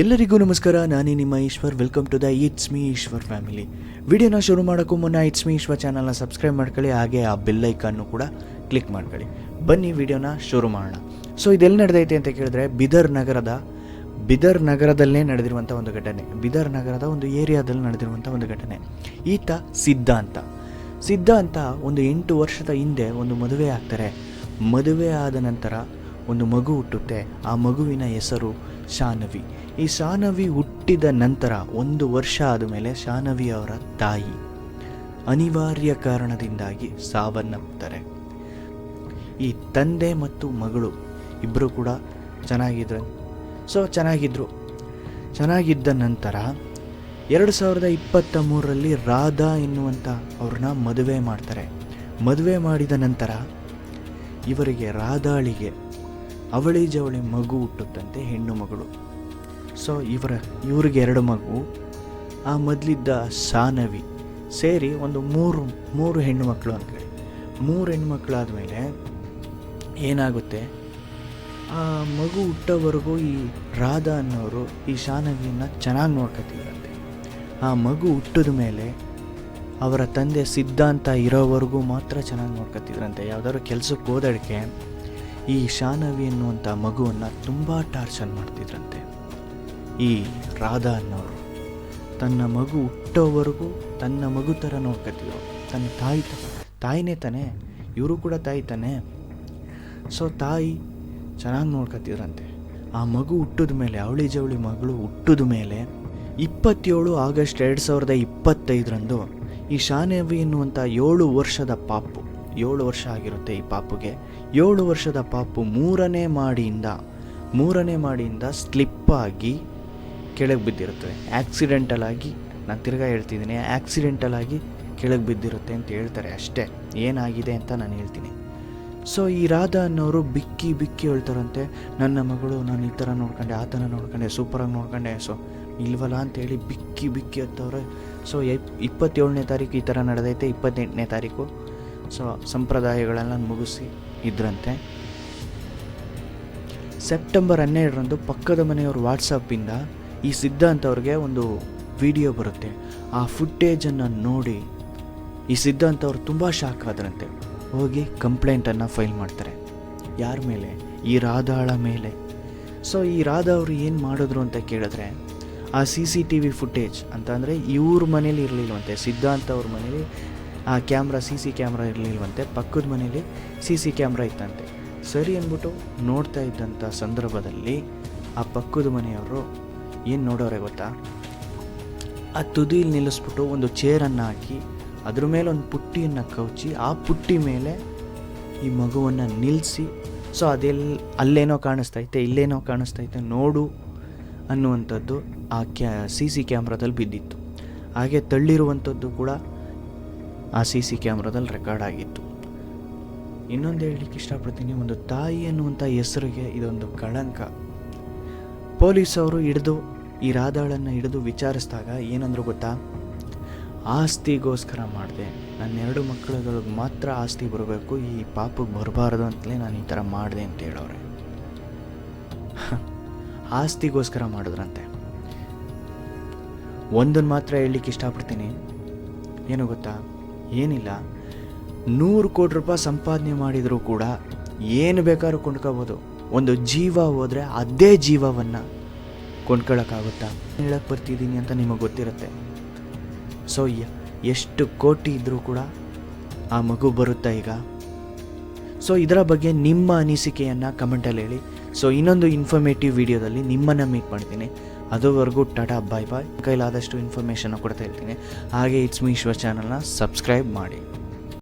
ಎಲ್ಲರಿಗೂ ನಮಸ್ಕಾರ, ನಾನೇ ನಿಮ್ಮ Ishwar welcome to the it's me Ishwar family ವಿಡಿಯೋನ ಶುರು ಮಾಡೋಕ್ಕೂ ಮುನ್ನ ಇಟ್ಸ್ ಮೀ ಈಶ್ವರ್ ಚಾನಲ್ನ ಸಬ್ಸ್ಕ್ರೈಬ್ ಮಾಡ್ಕೊಳ್ಳಿ, ಹಾಗೆ ಆ ಬೆಲ್ ಐಕನ್ನು ಕೂಡ ಕ್ಲಿಕ್ ಮಾಡ್ಕೊಳ್ಳಿ. ಬನ್ನಿ ವಿಡಿಯೋನ ಶುರು ಮಾಡೋಣ. ಸೊ ಇದೆಲ್ಲಿ ನಡೆದೈತೆ ಅಂತ ಕೇಳಿದ್ರೆ, ಬಿದರ್ ನಗರದ, ಬಿದರ್ ನಗರದಲ್ಲೇ ನಡೆದಿರುವಂಥ ಒಂದು ಘಟನೆ. ಬಿದರ್ ನಗರದ ಒಂದು ಏರಿಯಾದಲ್ಲಿ ನಡೆದಿರುವಂಥ ಒಂದು ಘಟನೆ. ಈತ ಸಿದ್ಧಾಂತ ಸಿದ್ಧಾಂತ ಒಂದು ಎಂಟು ವರ್ಷದ ಹಿಂದೆ ಒಂದು ಮದುವೆ ಆಗ್ತಾರೆ. ಮದುವೆ ಆದ ನಂತರ ಒಂದು ಮಗು ಹುಟ್ಟುತ್ತೆ. ಆ ಮಗುವಿನ ಹೆಸರು ಶಾನವಿ. ಈ ಶಾನವಿ ಹುಟ್ಟಿದ ನಂತರ ಒಂದು ವರ್ಷ ಆದಮೇಲೆ ಶಾನವಿ ಅವರ ತಾಯಿ ಅನಿವಾರ್ಯ ಕಾರಣದಿಂದಾಗಿ ಸಾವನ್ನಪ್ಪುತ್ತಾರೆ ಈ ತಂದೆ ಮತ್ತು ಮಗಳು ಇಬ್ಬರು ಕೂಡ ಚೆನ್ನಾಗಿದ್ರು. ಸೊ ಚೆನ್ನಾಗಿದ್ದರು ಚೆನ್ನಾಗಿದ್ದ ನಂತರ ಎರಡು ಸಾವಿರದ ಇಪ್ಪತ್ತ ಮೂರರಲ್ಲಿ ರಾಧಾ ಎನ್ನುವಂಥ ಅವ್ರನ್ನ ಮದುವೆ ಮಾಡ್ತಾರೆ. ಮದುವೆ ಮಾಡಿದ ನಂತರ ಇವರಿಗೆ ರಾಧಾಳಿಗೆ ಅವಳಿ ಜವಳಿ ಮಗು ಹುಟ್ಟುತ್ತಂತೆ ಹೆಣ್ಣು ಮಗಳು. ಸೊ ಇವರ, ಇವ್ರಿಗೆ ಎರಡು ಮಗು, ಆ ಮೊದಲಿದ್ದ ಶಾನವಿ ಸೇರಿ ಒಂದು ಮೂರು ಮೂರು ಹೆಣ್ಣು ಮಕ್ಕಳು ಅಂದ್ಕೊಳ್ಳಿ ಮೂರು ಹೆಣ್ಣು ಮಕ್ಕಳಾದಮೇಲೆ ಏನಾಗುತ್ತೆ? ಆ ಮಗು ಹುಟ್ಟೋವರೆಗೂ ಈ ರಾಧಾ ಅನ್ನೋರು, ಈ ಶಾನವಿಯನ್ನು ಚೆನ್ನಾಗಿ ನೋಡ್ಕೊತಿದ್ರಂತೆ. ಆ ಮಗು ಹುಟ್ಟಿದ ಮೇಲೆ ಅವರ ತಂದೆ ಸಿದ್ಧಾಂತ ಇರೋವರೆಗೂ ಮಾತ್ರ ಚೆನ್ನಾಗಿ ನೋಡ್ಕೊತಿದ್ರಂತೆ. ಯಾವುದಾದ್ರು ಕೆಲಸಕ್ಕೆ ಹೋದಡಿಕೆ ಈ ಶಾನವಿ ಎನ್ನುವಂಥ ಮಗುವನ್ನು ತುಂಬ ಟಾರ್ಚರ್ ಮಾಡ್ತಿದ್ರಂತೆ. ಈ ರಾಧಾ ಅನ್ನೋರು. ತನ್ನ ಮಗು ಹುಟ್ಟೋವರೆಗೂ ತನ್ನ ಮಗು ಥರ ನೋಡ್ಕೊತಿದ್ರು. ತನ್ನ ತಾಯಿ ತಾಯಿನೇ ತಾನೇ, ಇವರು ಕೂಡ ತಾಯಿ ತಾನೇ. ಸೊ ತಾಯಿ ಚೆನ್ನಾಗಿ ನೋಡ್ಕೊತಿದ್ರಂತೆ. ಆ ಮಗು ಹುಟ್ಟಿದ ಮೇಲೆ, ಅವಳಿ ಜವಳಿ ಮಗಳು ಹುಟ್ಟಿದ ಮೇಲೆ ಇಪ್ಪತ್ತೇಳು ಆಗಸ್ಟ್ ಎರಡು ಸಾವಿರದ ಇಪ್ಪತ್ತೈದರಂದು ಈ ಶಾನವಿ ಎನ್ನುವಂಥ ಏಳು ವರ್ಷದ ಪಾಪು ಏಳು ವರ್ಷ ಆಗಿರುತ್ತೆ ಈ ಪಾಪುಗೆ. ಏಳು ವರ್ಷದ ಪಾಪು ಮೂರನೇ ಮಾಡಿಯಿಂದ ಮೂರನೇ ಮಾಡಿಯಿಂದ ಸ್ಲಿಪ್ ಆಗಿ ಕೆಳಗೆ ಬಿದ್ದಿರುತ್ತದೆ ಆ್ಯಕ್ಸಿಡೆಂಟಲಾಗಿ ನಾನು ತಿರ್ಗಾ ಹೇಳ್ತಿದ್ದೀನಿ ಆ್ಯಕ್ಸಿಡೆಂಟಲಾಗಿ ಕೆಳಗೆ ಬಿದ್ದಿರುತ್ತೆ ಅಂತ ಹೇಳ್ತಾರೆ ಅಷ್ಟೇ. ಏನಾಗಿದೆ ಅಂತ ನಾನು ಹೇಳ್ತೀನಿ. ಸೊ ಈ ರಾಧಾ ಅನ್ನೋರು ಬಿಕ್ಕಿ ಬಿಕ್ಕಿ ಹೇಳ್ತಾರಂತೆ, ನನ್ನ ಮಗಳು ನಾನು ಈ ಥರ ನೋಡ್ಕೊಂಡೆ, ಆ ಥರ ನೋಡ್ಕೊಂಡೆ ಸೂಪರಾಗಿ ನೋಡ್ಕೊಂಡೆ. ಸೊ ಇಲ್ವಲ್ಲ ಅಂತೇಳಿ ಬಿಕ್ಕಿ ಬಿಕ್ಕಿ ಹತ್ತವ್ರೆ ಸೊ ಇಪ್ಪತ್ತೇಳನೇ ತಾರೀಕು ಈ ಥರ ನಡೆದೈತೆ, ಇಪ್ಪತ್ತೆಂಟನೇ ತಾರೀಕು. ಸೊ ಸಂಪ್ರದಾಯಗಳೆಲ್ಲ ಮುಗಿಸಿ ಇದ್ರಂತೆ. ಸೆಪ್ಟೆಂಬರ್ ಹನ್ನೆರಡರಂದು ಪಕ್ಕದ ಮನೆಯವ್ರ ವಾಟ್ಸಪ್ಪಿಂದ ಈ ಸಿದ್ಧಾಂತ ಅವ್ರಿಗೆ ಒಂದು ವಿಡಿಯೋ ಬರುತ್ತೆ. ಆ ಫುಟೇಜನ್ನು ನೋಡಿ ಈ ಸಿದ್ಧಾಂತ ಅವರು ತುಂಬ ಶಾಕ್ ಆದ್ರಂತೆ. ಹೋಗಿ ಕಂಪ್ಲೇಂಟನ್ನು ಫೈಲ್ ಮಾಡ್ತಾರೆ. ಯಾರ ಮೇಲೆ? ಈ ರಾಧಾಳ ಮೇಲೆ. ಸೊ ಈ ರಾಧಾ ಅವರು ಏನು ಮಾಡಿದ್ರು ಅಂತ ಕೇಳಿದ್ರೆ, ಆ C C T V footage ಅಂತ ಅಂದರೆ ಇವ್ರ ಮನೇಲಿ ಇರಲಿಲ್ಲವಂತೆ ಸಿದ್ಧಾಂತ ಅವ್ರ ಮನೇಲಿ ಆ ಕ್ಯಾಮ್ರಾ, ಸಿ ಸಿ ಕ್ಯಾಮ್ರಾ ಇರಲಿಲ್ವಂತೆ, ಪಕ್ಕದ ಮನೇಲಿ ಸಿ ಸಿ ಕ್ಯಾಮ್ರಾ ಇತ್ತಂತೆ. ಸರಿ ಅಂದ್ಬಿಟ್ಟು ನೋಡ್ತಾ ಇದ್ದಂಥ ಸಂದರ್ಭದಲ್ಲಿ ಆ ಪಕ್ಕದ ಮನೆಯವರು ಏನು ನೋಡೋರೆ ಗೊತ್ತಾ? ಆ ತುದಿಲಿ ನಿಲ್ಲಿಸ್ಬಿಟ್ಟು ಒಂದು ಚೇರನ್ನು ಹಾಕಿ ಅದ್ರ ಮೇಲೆ ಒಂದು ಪುಟ್ಟಿಯನ್ನು ಕವಚಿ ಆ ಪುಟ್ಟಿ ಮೇಲೆ ಈ ಮಗುವನ್ನು ನಿಲ್ಲಿಸಿ ಸೊ ಅದೆಲ್ಲ ಅಲ್ಲೇನೋ ಕಾಣಿಸ್ತೈತೆ, ಇಲ್ಲೇನೋ ಕಾಣಿಸ್ತೈತೆ ನೋಡು ಅನ್ನುವಂಥದ್ದು ಆ ಕ್ಯಾ, ಸಿ ಸಿ ಕ್ಯಾಮ್ರಾದಲ್ಲಿ ಬಿದ್ದಿತ್ತು. ಹಾಗೆ ತಳ್ಳಿರುವಂಥದ್ದು ಕೂಡ ಆ ಸಿ ಸಿ ಕ್ಯಾಮ್ರಾದಲ್ಲಿ ರೆಕಾರ್ಡ್ ಆಗಿತ್ತು. ಇನ್ನೊಂದು ಹೇಳಲಿಕ್ಕೆ ಇಷ್ಟಪಡ್ತೀನಿ, ಒಂದು ತಾಯಿ ಅನ್ನುವಂಥ ಹೆಸರಿಗೆ ಇದೊಂದು ಕಳಂಕ. ಪೊಲೀಸವರು ಹಿಡಿದು, ಈ ರಾಧಾಳನ್ನು ಹಿಡಿದು ವಿಚಾರಿಸಿದಾಗ ಏನಂದ್ರು ಗೊತ್ತಾ? ಆಸ್ತಿಗೋಸ್ಕರ ಮಾಡಿದೆ. ನನ್ನ ಎರಡು ಮಕ್ಕಳುಗಳಿಗೆ ಮಾತ್ರ ಆಸ್ತಿ ಬರಬೇಕು, ಈ ಪಾಪಕ್ಕೆ ಬರಬಾರ್ದು ಅಂತಲೇ ನಾನು ಈ ಥರ ಮಾಡಿದೆ ಅಂತ ಹೇಳೋರೆ ಆಸ್ತಿಗೋಸ್ಕರ ಮಾಡಿದ್ರಂತೆ. ಒಂದನ್ನು ಮಾತ್ರ ಹೇಳಲಿಕ್ಕೆ ಇಷ್ಟಪಡ್ತೀನಿ. ಏನು ಗೊತ್ತಾ? ಏನಿಲ್ಲ. ನೂರು ಕೋಟಿ ರೂಪಾಯಿ ಸಂಪಾದನೆ ಮಾಡಿದರೂ ಕೂಡ ಏನು ಬೇಕಾದ್ರೂ ಕೊಂಡ್ಕೋಬೋದು. ಒಂದು ಜೀವ ಹೋದರೆ ಅದೇ ಜೀವವನ್ನು ಕೊಂಡ್ಕೊಳ್ಳೋಕ್ಕಾಗುತ್ತಾ ಹೇಳಕ್ಕೆ ಬರ್ತಿದ್ದೀನಿ ಅಂತ ನಿಮಗೆ ಗೊತ್ತಿರುತ್ತೆ. ಸೊ ಎಷ್ಟು ಕೋಟಿ ಇದ್ದರೂ ಕೂಡ ಆ ಮಗು ಬರುತ್ತಾ ಈಗ? ಸೊ ಇದರ ಬಗ್ಗೆ ನಿಮ್ಮ ಅನಿಸಿಕೆಯನ್ನು ಕಮೆಂಟಲ್ಲಿ ಹೇಳಿ. ಸೊ ಇನ್ನೊಂದು ಇನ್ಫಾರ್ಮೇಟಿವ್ ವಿಡಿಯೋದಲ್ಲಿ ನಿಮ್ಮನ್ನು ಮೀಟ್ ಮಾಡ್ತೀನಿ. ಅದುವರೆಗೂ ಟಾಟಾ ಬಾಯ್ ಬಾಯ್ ಕೈಲಾದಷ್ಟು ಇನ್ಫಾರ್ಮೇಷನ್ನ ಕೊಡ್ತಾ ಇರ್ತೀನಿ. ಹಾಗೆ ಇಟ್ಸ್ ಮೀ ಈಶ್ವರ್ ಚಾನಲ್ನ ಸಬ್ಸ್ಕ್ರೈಬ್ ಮಾಡಿ.